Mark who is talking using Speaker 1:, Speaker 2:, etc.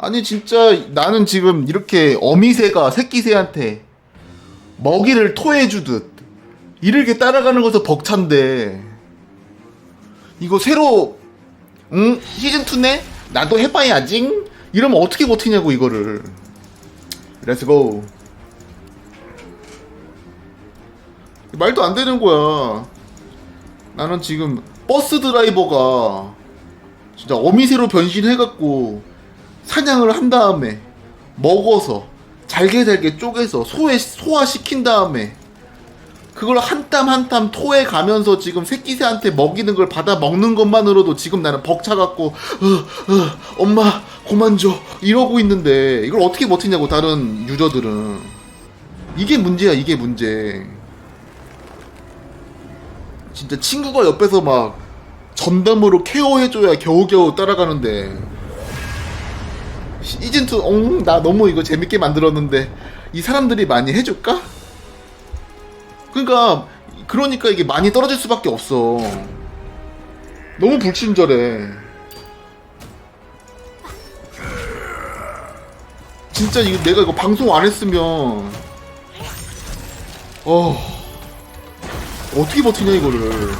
Speaker 1: 아니 진짜 나는 지금 이렇게 어미새가 새끼새한테 먹이를 토해주듯 이렇게 따라가는 것도 벅찬데. 이거 새로 응? 시즌 2네? 나도 해봐야지 이러면 어떻게 버티냐고 이거를. 렛츠고 말도 안 되는 거야. 나는 지금 버스 드라이버가 진짜 어미새로 변신해갖고 사냥을 한 다음에 먹어서 잘게 잘게 쪼개서 소에 소화시킨 다음에 그걸 한 땀 한 땀 토해 가면서 지금 새끼새한테 먹이는 걸 받아 먹는 것만으로도 지금 나는 벅차갖고 어, 어, 엄마 고만 줘. 이러고 있는데 이걸 어떻게 버티냐고 다른 유저들은. 이게 문제야 이게 문제. 진짜 친구가 옆에서 막 전담으로 케어해줘야 겨우겨우 따라가는데 시즌2 엉, 나 너무 이거 재밌게 만들었는데 이 사람들이 많이 해줄까? 그러니까 그러니까 이게 많이 떨어질 수밖에 없어. 너무 불친절해. 진짜 이거 내가 이거 방송 안 했으면 어 어떻게 버티냐 이거를